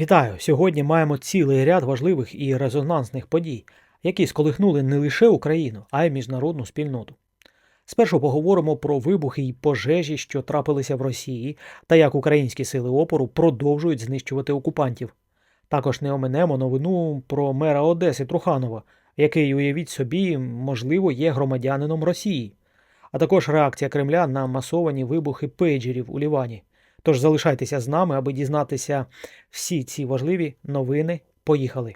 Вітаю! Сьогодні маємо цілий ряд важливих і резонансних подій, які сколихнули не лише Україну, а й міжнародну спільноту. Спершу поговоримо про вибухи і пожежі, що трапилися в Росії, та як українські сили опору продовжують знищувати окупантів. Також не оминемо новину про мера Одеси Труханова, який, уявіть собі, можливо, є громадянином Росії, а також реакція Кремля на масовані вибухи пейджерів у Лівані. Тож залишайтеся з нами, аби дізнатися всі ці важливі новини. Поїхали.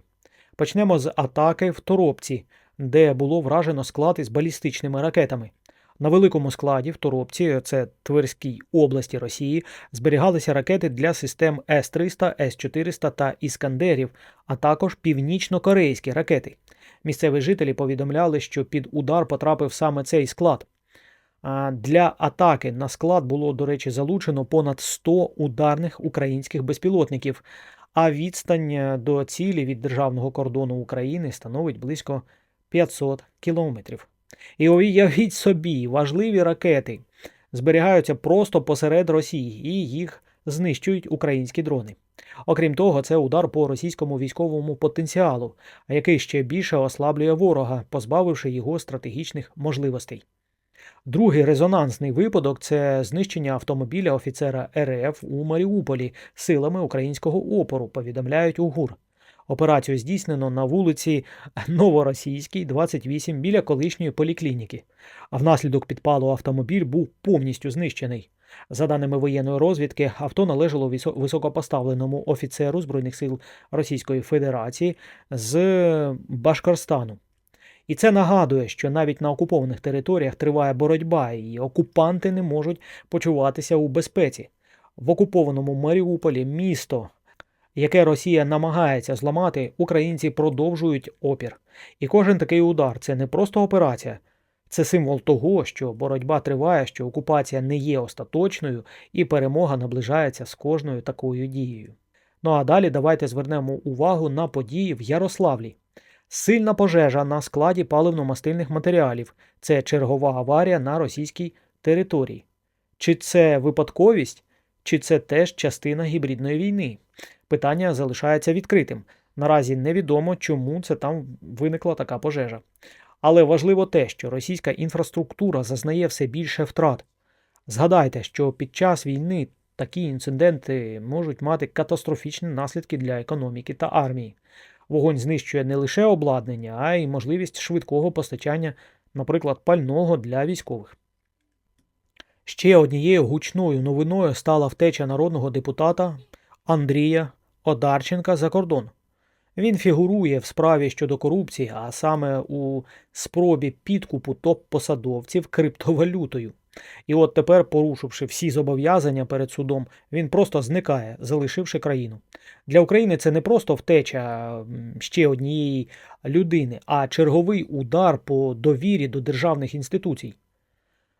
Почнемо з атаки в Торопці, де було вражено склад із балістичними ракетами. На великому складі в Торопці, це Тверській області Росії, зберігалися ракети для систем С-300, С-400 та Іскандерів, а також північно-корейські ракети. Місцеві жителі повідомляли, що під удар потрапив саме цей склад. Для атаки на склад було, до речі, залучено понад 100 ударних українських безпілотників, а відстань е, до цілі від державного кордону України становить близько 500 кілометрів. І уявіть собі, важливі ракети зберігаються просто посеред Росії і їх знищують українські дрони. Окрім того, це удар по російському військовому потенціалу, який ще більше ослаблює ворога, позбавивши його стратегічних можливостей. Другий резонансний випадок це знищення автомобіля офіцера РФ у Маріуполі силами українського опору, повідомляють УГУР. Операцію здійснено на вулиці Новоросійській, 28 біля колишньої поліклініки. А внаслідок підпалу автомобіль був повністю знищений. За даними воєнної розвідки, авто належало високопоставленому офіцеру Збройних сил Російської Федерації з Башкорстану. І це нагадує, що навіть на окупованих територіях триває боротьба, і окупанти не можуть почуватися у безпеці. В окупованому Маріуполі місто, яке Росія намагається зламати, українці продовжують опір. І кожен такий удар це не просто операція, це символ того, що боротьба триває, що окупація не є остаточною і перемога наближається з кожною такою дією. Ну а далі давайте звернемо увагу на події в Ярославлі. Сильна пожежа на складі паливно-мастильних матеріалів. Це чергова аварія на російській території. Чи це випадковість, чи це теж частина гібридної війни? Питання залишається відкритим. Наразі невідомо, чому це там виникла така пожежа. Але важливо те, що російська інфраструктура зазнає все більше втрат. Згадайте, що під час війни такі інциденти можуть мати катастрофічні наслідки для економіки та армії. Вогонь знищує не лише обладнання, а й можливість швидкого постачання, наприклад, пального для військових. Ще однією гучною новиною стала втеча народного депутата Андрія Одарченка за кордон. Він фігурує в справі щодо корупції, а саме у спробі підкупу топ-посадовців криптовалютою. І от тепер, порушивши всі зобов'язання перед судом, він просто зникає, залишивши країну. Для України це не просто втеча ще однієї людини, а черговий удар по довірі до державних інституцій.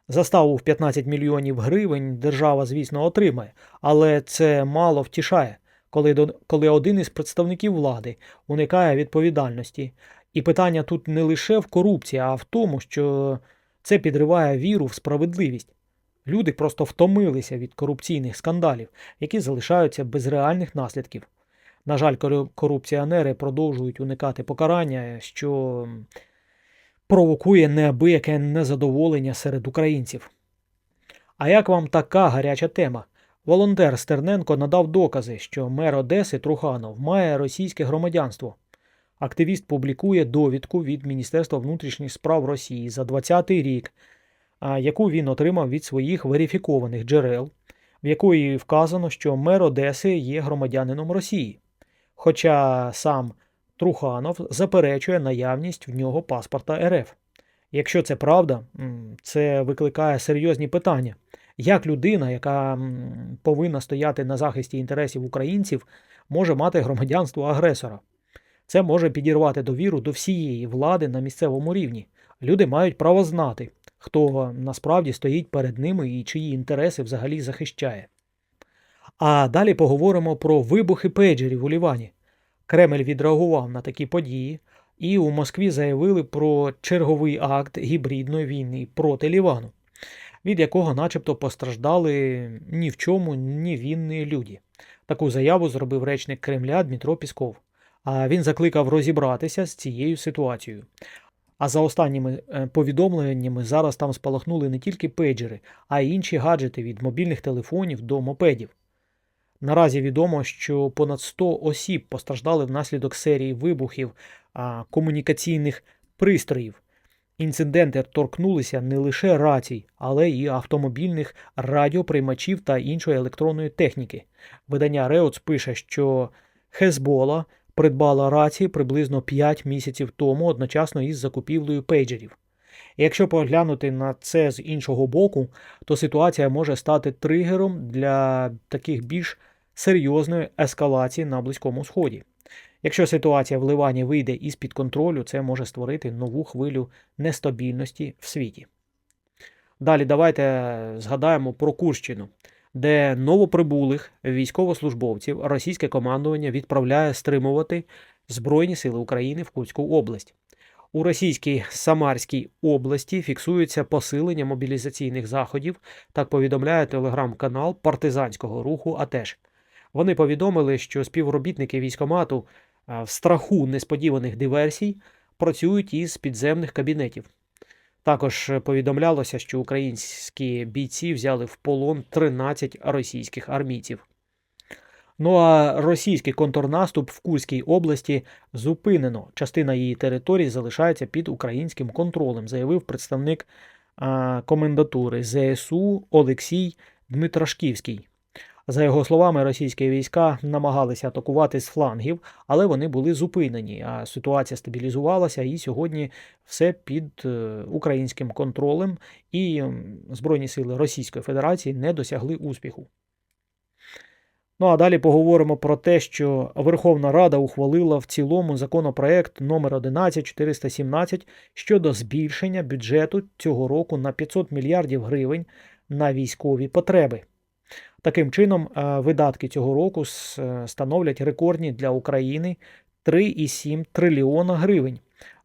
Заставу в 15 мільйонів гривень держава, звісно, отримає, але це мало втішає, коли, коли один із представників влади уникає відповідальності. І питання тут не лише в корупції, а в тому, що це підриває віру в справедливість. Люди просто втомилися від корупційних скандалів, які залишаються без реальних наслідків. На жаль, корупціонери продовжують уникати покарання, що провокує неабияке незадоволення серед українців. А як вам така гаряча тема? Волонтер Стерненко надав докази, що мер Одеси Труханов має російське громадянство. Активіст публікує довідку від Міністерства внутрішніх справ Росії за 20-й рік, яку він отримав від своїх верифікованих джерел, в якої вказано, що мер Одеси є громадянином Росії. Хоча сам Труханов заперечує наявність в нього паспорта РФ. Якщо це правда, це викликає серйозні питання. Як людина, яка повинна стояти на захисті інтересів українців, може мати громадянство агресора? Це може підірвати довіру до всієї влади на місцевому рівні. Люди мають право знати, хто насправді стоїть перед ними і чиї інтереси взагалі захищає. А далі поговоримо про вибухи пейджерів у Лівані. Кремль відреагував на такі події, і у Москві заявили про черговий акт гібридної війни проти Лівану, від якого начебто постраждали ні в чому ні вінні люди. Таку заяву зробив речник Кремля Дмитро Пісков. А він закликав розібратися з цією ситуацією. А за останніми е, повідомленнями зараз там спалахнули не тільки пейджери, а й інші гаджети від мобільних телефонів до мопедів. Наразі відомо, що понад 100 осіб постраждали внаслідок серії вибухів комунікаційних пристроїв. Інциденти торкнулися не лише рацій, але й автомобільних радіоприймачів та іншої електронної техніки. Видання Реоц пише, що Хезбола придбала рації приблизно 5 місяців тому одночасно із закупівлею пейджерів. Якщо поглянути на це з іншого боку, то ситуація може стати тригером для таких більш серйозної ескалації на Близькому Сході. Якщо ситуація в Ливані вийде із-під контролю, це може створити нову хвилю нестабільності в світі. Далі давайте згадаємо про Курщину, де новоприбулих військовослужбовців російське командування відправляє стримувати Збройні сили України в Курську область. У російській Самарській області фіксується посилення мобілізаційних заходів, так повідомляє телеграм-канал партизанського руху АТЕШ. Вони повідомили, що співробітники військомату в страху несподіваних диверсій працюють із підземних кабінетів. Також е, повідомлялося, що українські бійці взяли в полон 13 російських армійців. Ну а російський контрнаступ в Курській області зупинено. Частина її території залишається під українським контролем, заявив представник комендатури ЗСУ Олексій Дмитрашківський. За його словами, російські війська намагалися атакувати з флангів, але вони були зупинені. А ситуація стабілізувалася, і сьогодні все під е, українським контролем, і Збройні сили Російської Федерації не досягли успіху. Ну а далі поговоримо про те, що Верховна Рада ухвалила в цілому законопроект номер 11417 щодо збільшення бюджету цього року на 500 мільярдів гривень на військові потреби. Таким чином, е, видатки цього року е, становлять рекордні для України 3,7 трильйона гривень.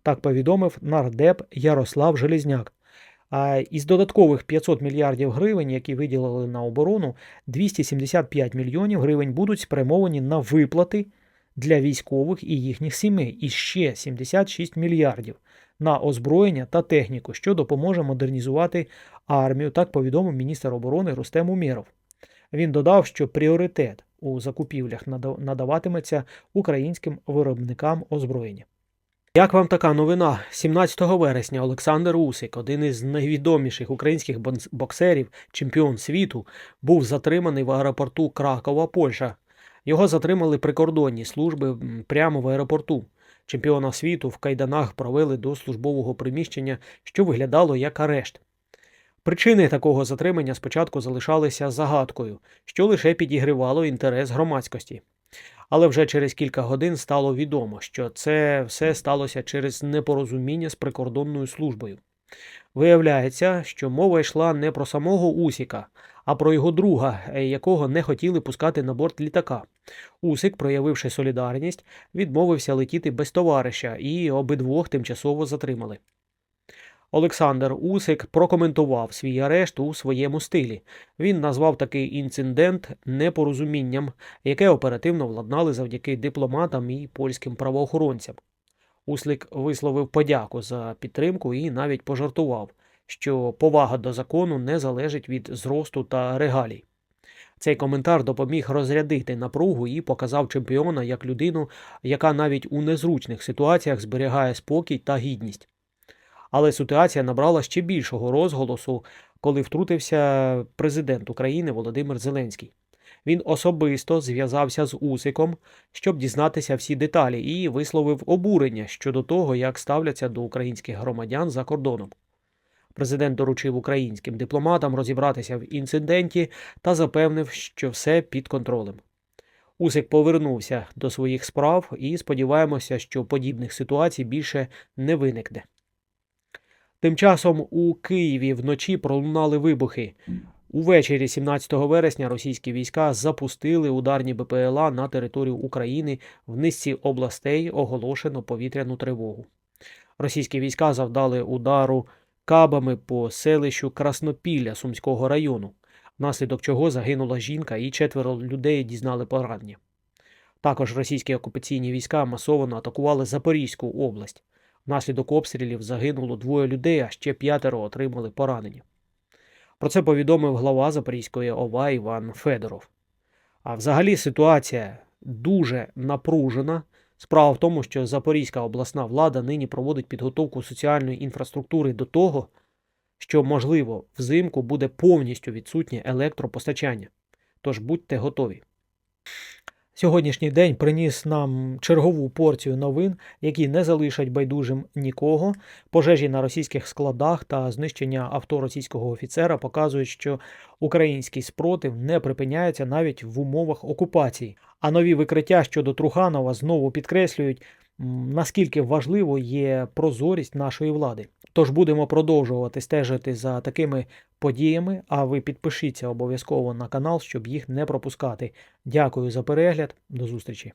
Так повідомив нардеп Ярослав Железняк. А із додаткових 500 мільярдів гривень, які виділили на оборону, 275 мільйонів гривень будуть спрямовані на виплати для військових і їхніх сімей, і ще 76 мільярдів на озброєння та техніку, що допоможе модернізувати армію, так повідомив міністр оборони Рустем Умєров. Він додав, що пріоритет у закупівлях надаватиметься українським виробникам озброєння. Як вам така новина? 17 вересня Олександр Усик, один із найвідоміших українських боксерів, чемпіон світу, був затриманий в аеропорту Кракова, Польща. Його затримали прикордонні служби прямо в аеропорту. Чемпіона світу в кайданах провели до службового приміщення, що виглядало як арешт. Причини такого затримання спочатку залишалися загадкою, що лише підігривало інтерес громадськості. Але вже через кілька годин стало відомо, що це все сталося через непорозуміння з прикордонною службою. Виявляється, що мова йшла не про самого Усіка, а про його друга, якого не хотіли пускати на борт літака. Усик, проявивши солідарність, відмовився летіти без товариша і обидвох тимчасово затримали. Олександр Усик прокоментував свій арешт у своєму стилі. Він назвав такий інцидент непорозумінням, яке оперативно владнали завдяки дипломатам і польським правоохоронцям. Услик висловив подяку за підтримку і навіть пожартував, що повага до закону не залежить від зросту та регалій. Цей коментар допоміг розрядити напругу і показав чемпіона як людину, яка навіть у незручних ситуаціях зберігає спокій та гідність. Але ситуація набрала ще більшого розголосу, коли втрутився президент України Володимир Зеленський. Він особисто зв'язався з Усиком, щоб дізнатися всі деталі, і висловив обурення щодо того, як ставляться до українських громадян за кордоном. Президент доручив українським дипломатам розібратися в інциденті та запевнив, що все під контролем. Усик повернувся до своїх справ і сподіваємося, що подібних ситуацій більше не виникне. Тим часом у Києві вночі пролунали вибухи. Увечері 17 вересня російські війська запустили ударні БПЛА на територію України в низці областей оголошено повітряну тривогу. Російські війська завдали удару кабами по селищу Краснопілля Сумського району. внаслідок чого загинула жінка і четверо людей дізнали поранення. Також російські окупаційні війська масово атакували Запорізьку область. Внаслідок обстрілів загинуло двоє людей, а ще п'ятеро отримали поранення. Про це повідомив глава Запорізької ОВА Іван Федоров. А взагалі ситуація дуже напружена. Справа в тому, що Запорізька обласна влада нині проводить підготовку соціальної інфраструктури до того, що, можливо, взимку буде повністю відсутнє електропостачання. Тож будьте готові. Сьогоднішній день приніс нам чергову порцію новин, які не залишать байдужим нікого. Пожежі на російських складах та знищення авто російського офіцера показують, що український спротив не припиняється навіть в умовах окупації. А нові викриття щодо Труханова знову підкреслюють, наскільки важливо є прозорість нашої влади. Тож будемо продовжувати стежити за такими подіями. А ви підпишіться обов'язково на канал, щоб їх не пропускати. Дякую за перегляд. До зустрічі.